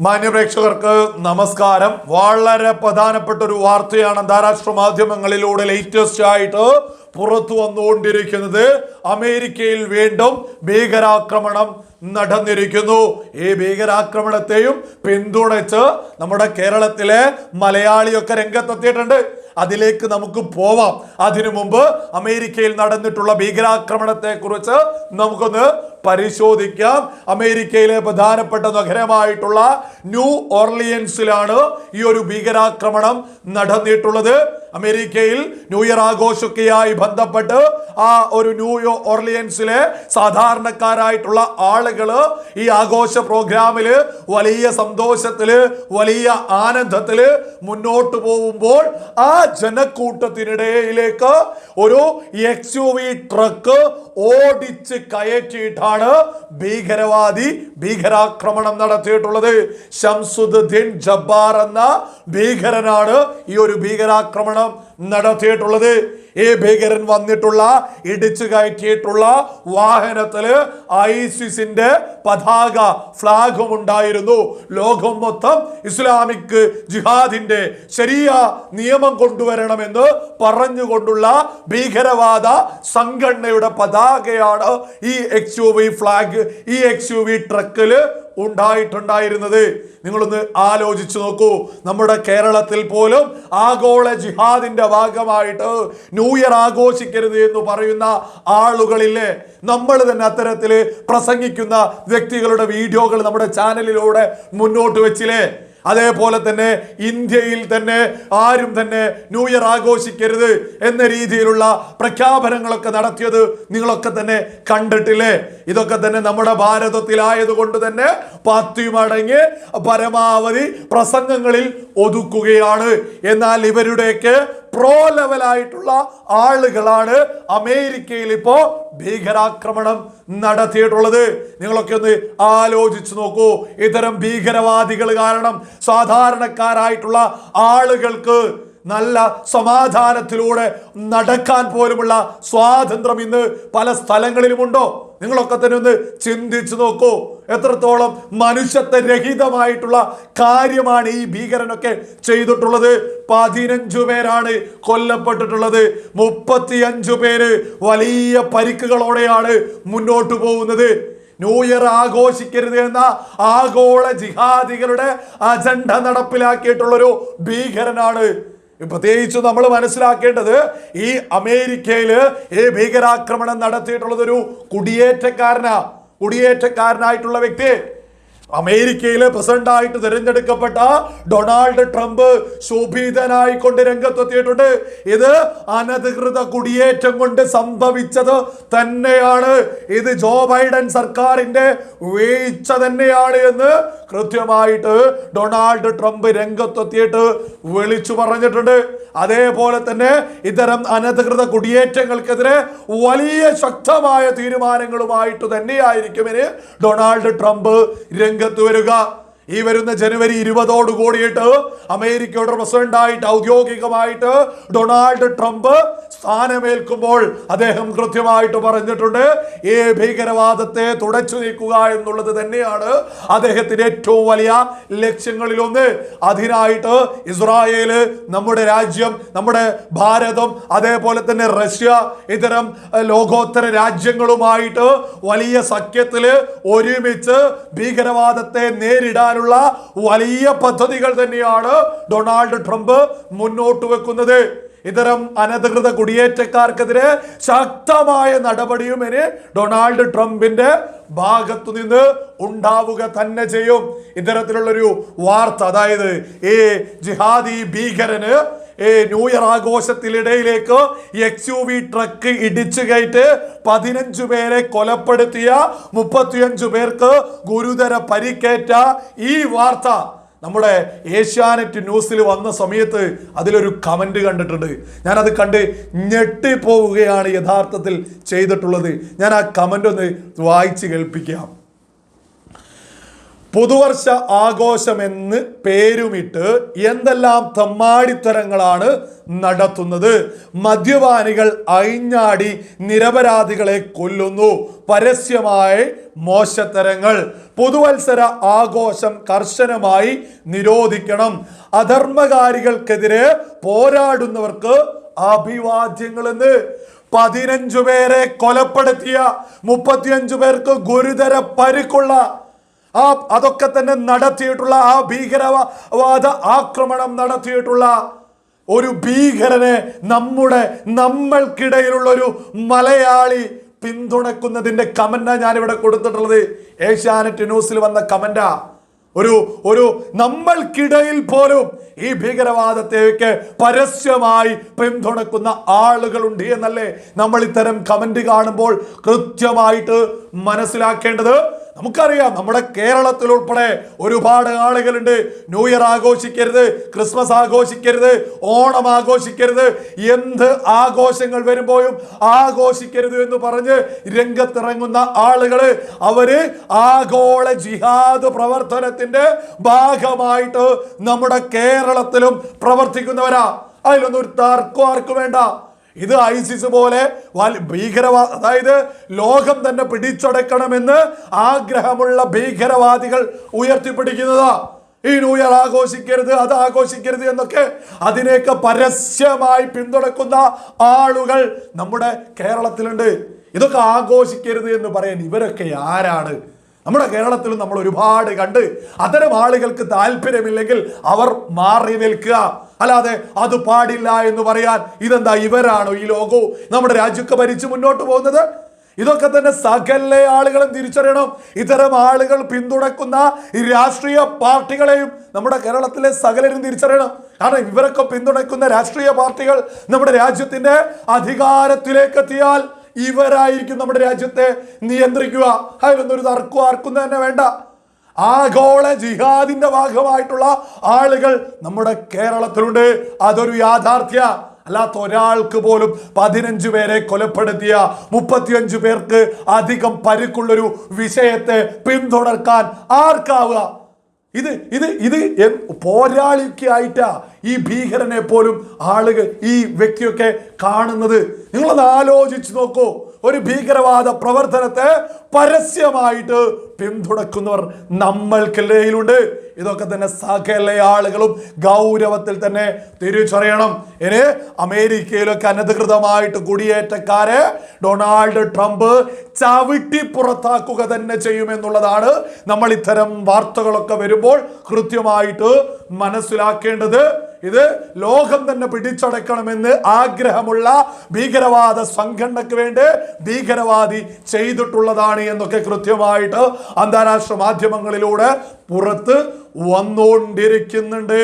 മാന്യപ്രേക്ഷകർക്ക് നമസ്കാരം. വളരെ പ്രധാനപ്പെട്ട ഒരു വാർത്തയാണ് അന്താരാഷ്ട്ര മാധ്യമങ്ങളിലൂടെ ലേറ്റസ്റ്റ് ആയിട്ട് പുറത്തു വന്നുകൊണ്ടിരിക്കുന്നത്. അമേരിക്കയിൽ വീണ്ടും ഭീകരാക്രമണം നടന്നിരിക്കുന്നു. ഈ ഭീകരാക്രമണത്തെയും പിന്തുണച്ച് നമ്മുടെ കേരളത്തിലെ മലയാളിയൊക്കെ രംഗത്തെത്തിയിട്ടുണ്ട്. അതിലേക്ക് നമുക്ക് പോവാം. അതിനു മുമ്പ് അമേരിക്കയിൽ നടന്നിട്ടുള്ള ഭീകരാക്രമണത്തെ കുറിച്ച് നമുക്കൊന്ന് പരിശോധിക്കാം. അമേരിക്കയിലെ പ്രധാനപ്പെട്ട നഗരമായിട്ടുള്ള ന്യൂ ഓർലിയൻസിലാണ് ഈ ഒരു ഭീകരാക്രമണം നടന്നിട്ടുള്ളത്. അമേരിക്കയിൽ ന്യൂ ഇയർ ആഘോഷമൊക്കെയായി ബന്ധപ്പെട്ട് ആ ഒരു ന്യൂ ഓർലിയൻസിലെ സാധാരണക്കാരായിട്ടുള്ള ആളുകൾ ഈ ആഘോഷ പ്രോഗ്രാമിൽ വലിയ സന്തോഷത്തിൽ വലിയ ആനന്ദത്തിൽ മുന്നോട്ട് പോകുമ്പോൾ ആ ജനക്കൂട്ടത്തിനിടയിലേക്ക് ഒരു എക്സ് യു വി ട്രക്ക് ഓടിച്ച് കയറ്റിയിട്ടാണ് ഭീകരവാദി ഭീകരാക്രമണം നടത്തിയിട്ടുള്ളത്? ഷംസുദ്ദീൻ ജബ്ബാർ എന്ന ഭീകരനാണ് ഈ ഒരു ഭീകരാക്രമണം നടത്തിയിട്ടുള്ളത്. ഈ ഭീകരൻ വന്നിട്ടുള്ള ഇടിച്ചു കയറ്റിയിട്ടുള്ള വാഹനത്തിൽ ഐസിസിന്റെ പതാക ഫ്ലാഗും ഉണ്ടായിരുന്നു. ലോകം മൊത്തം ഇസ്ലാമിക് ജിഹാദിന്റെ ശരിയ നിയമം കൊണ്ടുവരണമെന്ന് പറഞ്ഞുകൊണ്ടുള്ള ഭീകരവാദ സംഘടനയുടെ പതാകയാണ് ഈ എക്സ് യു വി ഫ്ലാഗ് ഈ എക്സ് യു വി ട്രക്കിൽ ഉണ്ടായിട്ടുണ്ടായിരുന്നത്. നിങ്ങളൊന്ന് ആലോചിച്ചു നോക്കൂ. നമ്മുടെ കേരളത്തിൽ പോലും ആഗോള ജിഹാദിന്റെ ഭാഗമായിട്ട് ന്യൂ ഇയർ ആഘോഷിക്കരുത് എന്ന് പറയുന്ന ആളുകളില്ലേ? നമ്മൾ തന്നെ അത്തരത്തിൽ പ്രസംഗിക്കുന്ന വ്യക്തികളുടെ വീഡിയോകൾ നമ്മുടെ ചാനലിലൂടെ മുന്നോട്ട് വെച്ചില്ലേ? അതേപോലെ തന്നെ ഇന്ത്യയിൽ തന്നെ ആരും തന്നെ ന്യൂ ഇയർ ആഘോഷിക്കരുത് എന്ന രീതിയിലുള്ള പ്രഖ്യാപനങ്ങളൊക്കെ നടത്തിയത് നിങ്ങളൊക്കെ തന്നെ കണ്ടിട്ടില്ലേ? ഇതൊക്കെ തന്നെ നമ്മുടെ ഭാരതത്തിലായതുകൊണ്ട് തന്നെ പത്തി പരമാവധി പ്രസംഗങ്ങളിൽ ഒതുക്കുകയാണ്. എന്നാൽ ഇവരുടെയൊക്കെ പ്രോ ലെവലായിട്ടുള്ള ആളുകളാണ് അമേരിക്കയിൽ ഇപ്പോ ഭീകരാക്രമണം നടത്തിയിട്ടുള്ളത്. നിങ്ങളൊക്കെ ഒന്ന് ആലോചിച്ചു നോക്കൂ. ഇത്തരം ഭീകരവാദികൾ കാരണം സാധാരണക്കാരായിട്ടുള്ള ആളുകൾക്ക് നല്ല സമാധാനത്തിലൂടെ നടക്കാൻ പോലുമുള്ള സ്വാതന്ത്ര്യം ഇന്ന് പല സ്ഥലങ്ങളിലുമുണ്ടോ? നിങ്ങളൊക്കെ തന്നെ ഒന്ന് ചിന്തിച്ചു നോക്കൂ. എത്രത്തോളം മനുഷ്യത്വ രഹിതമായിട്ടുള്ള കാര്യമാണ് ഈ ഭീകരനൊക്കെ ചെയ്തിട്ടുള്ളത്. പതിനഞ്ചു പേരാണ് കൊല്ലപ്പെട്ടിട്ടുള്ളത്. മുപ്പത്തിയഞ്ചു പേര് വലിയ പരിക്കുകളോടെയാണ് മുന്നോട്ട് പോകുന്നത്. ന്യൂ ഇയർ ആഘോഷിക്കരുത് എന്ന ആഗോള ജിഹാദികളുടെ അജണ്ട നടപ്പിലാക്കിയിട്ടുള്ളൊരു ഭീകരനാണ് പ്രത്യേകിച്ച് നമ്മൾ മനസ്സിലാക്കേണ്ടത് ഈ അമേരിക്കയിൽ ഈ ഭീകരാക്രമണം നടത്തിയിട്ടുള്ളത് ഒരു കുടിയേറ്റക്കാരനാ. കുടിയേറ്റക്കാരനായിട്ടുള്ള വ്യക്തി. അമേരിക്കയിലെ പ്രസിഡന്റായിട്ട് തിരഞ്ഞെടുക്കപ്പെട്ട ഡൊണാൾഡ് ട്രംപ് ശോഭിതനായിക്കൊണ്ട് രംഗത്തെത്തിയിട്ടുണ്ട്. ഇത് അനധികൃത കുടിയേറ്റം കൊണ്ട് സംഭവിച്ചത് തന്നെയാണ്. ഇത് ജോ ബൈഡൻ സർക്കാരിന്റെ വീഴ്ച തന്നെയാണ് എന്ന് കൃത്യമായിട്ട് ഡൊണാൾഡ് ട്രംപ് രംഗത്തെത്തിയിട്ട് വിളിച്ചു പറഞ്ഞിട്ടുണ്ട്. അതേപോലെ തന്നെ ഇത്തരം അനധികൃത കുടിയേറ്റങ്ങൾക്കെതിരെ വലിയ ശക്തമായ തീരുമാനങ്ങളുമായിട്ട് തന്നെയായിരിക്കും ഇനി ഡൊണാൾഡ് ട്രംപ് രംഗത്ത് വരിക. ഈ വരുന്ന ജനുവരി ഇരുപതോട് കൂടിയിട്ട് അമേരിക്കയുടെ പ്രസിഡന്റായിട്ട് ഔദ്യോഗികമായിട്ട് ഡൊണാൾഡ് ട്രംപ് സ്ഥാനമേൽക്കുമ്പോൾ അദ്ദേഹം കൃത്യമായിട്ട് പറഞ്ഞിട്ടുണ്ട് ഈ ഭീകരവാദത്തെ തുടച്ചു നീക്കുക എന്നുള്ളത് തന്നെയാണ് അദ്ദേഹത്തിന്റെ ഏറ്റവും വലിയ ലക്ഷ്യങ്ങളിലൊന്ന് അതിനായിട്ട് ഇസ്രായേൽ നമ്മുടെ രാജ്യം നമ്മുടെ ഭാരതം അതേപോലെ തന്നെ റഷ്യ ഇത്തരം ലോകോത്തര രാജ്യങ്ങളുമായിട്ട് വലിയ സഖ്യത്തിൽ ഒരുമിച്ച് ഭീകരവാദത്തെ നേരിടാനുള്ള വലിയ പദ്ധതികൾ തന്നെയാണ് ഡൊണാൾഡ് ട്രംപ് മുന്നോട്ട് വെക്കുന്നത്. ഇത്തരം അനധികൃത കുടിയേറ്റക്കാർക്കെതിരെ ശക്തമായ നടപടിയും ഇനി ഡൊണാൾഡ് ട്രംപിന്റെ ഭാഗത്തു നിന്ന് ഉണ്ടാവുക തന്നെ ചെയ്യും. ഇത്തരത്തിലുള്ളൊരു വാർത്ത അതായത് ഈ ജിഹാദി ഭീകരന് ന്യൂ ഇയർ ആഘോഷത്തിനിടയിലേക്ക് എക്സ് യു വി ട്രക്ക് ഇടിച്ചു കയറ്റ് പതിനഞ്ചു പേരെ കൊലപ്പെടുത്തിയ മുപ്പത്തിയഞ്ചു പേർക്ക് ഗുരുതര പരിക്കേറ്റ ഈ വാർത്ത നമ്മുടെ ഏഷ്യാനെറ്റ് ന്യൂസിൽ വന്ന സമയത്ത് അതിലൊരു കമന്റ് കണ്ടിട്ടുണ്ട്. ഞാനത് കണ്ട് ഞെട്ടിപ്പോവുകയാണ് യഥാർത്ഥത്തിൽ ചെയ്തിട്ടുള്ളത്. ഞാൻ ആ കമന്റ് ഒന്ന് വായിച്ച് കേൾപ്പിക്കാം. പുതുവർഷ ആഘോഷമെന്ന് പേരുമിട്ട് എന്തെല്ലാം തമ്മാടിത്തരങ്ങളാണ് നടത്തുന്നത്. മദ്യപാനികൾ അയിഞ്ഞാടി നിരപരാധികളെ കൊല്ലുന്നു. പരസ്യമായ മോശത്തരങ്ങൾ. പുതുവത്സര ആഘോഷം കർശനമായി നിരോധിക്കണം. അധർമ്മകാരികൾക്കെതിരെ പോരാടുന്നവർക്ക് അഭിവാദ്യങ്ങളെന്ന്. പതിനഞ്ചു പേരെ കൊലപ്പെടുത്തിയ മുപ്പത്തിയഞ്ചു പേർക്ക് ഗുരുതര പരിക്കുള്ള ആ അതൊക്കെ തന്നെ നടത്തിയിട്ടുള്ള ആ ഭീകരവാദ ആക്രമണം നടത്തിയിട്ടുള്ള ഒരു ഭീകരനെ നമ്മുടെ നമ്മൾക്കിടയിലുള്ള ഒരു മലയാളി പിന്തുണക്കുന്നതിന്റെ കമന്റാ ഞാനിവിടെ കൊടുത്തിട്ടുള്ളത്. ഏഷ്യാനെറ്റ് ന്യൂസിൽ വന്ന കമന്റാ ഒരു ഒരു നമ്മൾക്കിടയിൽ പോലും ഈ ഭീകരവാദത്തെയൊക്കെ പരസ്യമായി പിന്തുണക്കുന്ന ആളുകളുണ്ട് എന്നല്ലേ നമ്മൾ ഇത്തരം കമന്റ് കാണുമ്പോൾ കൃത്യമായിട്ട് മനസ്സിലാക്കേണ്ടത്. നമുക്കറിയാം നമ്മുടെ കേരളത്തിൽ ഉൾപ്പെടെ ഒരുപാട് ആളുകളുണ്ട്. ന്യൂ ഇയർ ആഘോഷിക്കരുത് ക്രിസ്മസ് ആഘോഷിക്കരുത് ഓണം ആഘോഷിക്കരുത്. എന്ത് ആഘോഷങ്ങൾ വരുമ്പോഴും ആഘോഷിക്കരുത് എന്ന് പറഞ്ഞ് രംഗത്തിറങ്ങുന്ന ആളുകൾ അവർ ആഗോള ജിഹാദ് പ്രവർത്തനത്തിന്റെ ഭാഗമായിട്ട് നമ്മുടെ കേരളത്തിലും പ്രവർത്തിക്കുന്നവരാ. അതിലൊന്നും ഒരു തർക്കം ആർക്കും വേണ്ട. ഇത് ഐസിസ് പോലെ ഭീകരവാ അതായത് ലോകം തന്നെ പിടിച്ചടക്കണമെന്ന് ആഗ്രഹമുള്ള ഭീകരവാദികൾ ഉയർത്തിപ്പിടിക്കുന്നതാ. ഈ ന്യൂ ഇയർ ആഘോഷിക്കരുത് അത് ആഘോഷിക്കരുത് എന്നൊക്കെ അതിനെയൊക്കെ പരസ്യമായി പിന്തുണക്കുന്ന ആളുകൾ നമ്മുടെ കേരളത്തിലുണ്ട്. ഇതൊക്കെ ആഘോഷിക്കരുത് എന്ന് പറയാൻ ഇവരൊക്കെ ആരാണ്? നമ്മുടെ കേരളത്തിൽ നമ്മൾ ഒരുപാട് കണ്ട് അത്തരം ആളുകൾക്ക് താല്പര്യമില്ലെങ്കിൽ അവർ മാറി നിൽക്കുക. അല്ലാതെ അത് പാടില്ല എന്ന് പറയാൻ ഇതെന്താ ഇവരാണോ ഈ ലോകവും നമ്മുടെ രാജ്യമൊക്കെ ഭരിച്ച് മുന്നോട്ട് പോകുന്നത്? ഇതൊക്കെ തന്നെ സകല ആളുകളും തിരിച്ചറിയണം. ഇത്തരം ആളുകൾ പിന്തുണക്കുന്ന രാഷ്ട്രീയ പാർട്ടികളെയും നമ്മുടെ കേരളത്തിലെ സകലരും തിരിച്ചറിയണം. കാരണം ഇവരൊക്കെ പിന്തുണക്കുന്ന രാഷ്ട്രീയ പാർട്ടികൾ നമ്മുടെ രാജ്യത്തിന്റെ അധികാരത്തിലേക്ക് എത്തിയാൽ ഇവരായിരിക്കും നമ്മുടെ രാജ്യത്തെ നിയന്ത്രിക്കുക. അതിലൊന്നും ഒരു തർക്കം ആർക്കും തന്നെ വേണ്ട. ആഗോള ജിഹാദിന്റെ ഭാഗമായിട്ടുള്ള ആളുകൾ നമ്മുടെ കേരളത്തിലുണ്ട്. അതൊരു യാഥാർത്ഥ്യ. അല്ലാത്ത ഒരാൾക്ക് പോലും പതിനഞ്ച് പേരെ കൊലപ്പെടുത്തിയ മുപ്പത്തിയഞ്ച് പേർക്ക് അധികം പരുക്കുള്ളൊരു വിഷയത്തെ പിന്തുടർക്കാൻ ആർക്കാവുക? ഇത് ഇത് ഇത് പോരാളിക്കായിട്ടാ ഈ ഭീകരനെ പോലും ആളുകൾ ഈ വ്യക്തിയൊക്കെ കാണുന്നത്. നിങ്ങളൊന്ന് ആലോചിച്ച് നോക്കൂ. ഒരു ഭീകരവാദ പ്രവർത്തനത്തെ പരസ്യമായിട്ട് പിന്തുണക്കുന്നവർ നമ്മൾക്കിടയിലുണ്ട് ഇതൊക്കെ തന്നെ സകല ആളുകളും ഗൗരവത്തിൽ തന്നെ തിരിച്ചറിയണം. ഇനി അമേരിക്കയിലൊക്കെ അനധികൃതമായിട്ട് കുടിയേറ്റക്കാരെ ഡൊണാൾഡ് ട്രംപ് ചവിട്ടി പുറത്താക്കുക തന്നെ ചെയ്യുമെന്നുള്ളതാണ് നമ്മൾ ഇത്തരം വാർത്തകളൊക്കെ വരുമ്പോൾ കൃത്യമായിട്ട് മനസ്സിലാക്കേണ്ടത്. ഇത് ലോകം തന്നെ പിടിച്ചടക്കണമെന്ന് ആഗ്രഹമുള്ള ഭീകരവാദ സംഘടനക്ക് വേണ്ടി ഭീകരവാദി ചെയ്തിട്ടുള്ളതാണ് എന്നൊക്കെ കൃത്യമായിട്ട് അന്താരാഷ്ട്ര മാധ്യമങ്ങളിലൂടെ പുറത്ത് വന്നുകൊണ്ടിരിക്കുന്നുണ്ട്.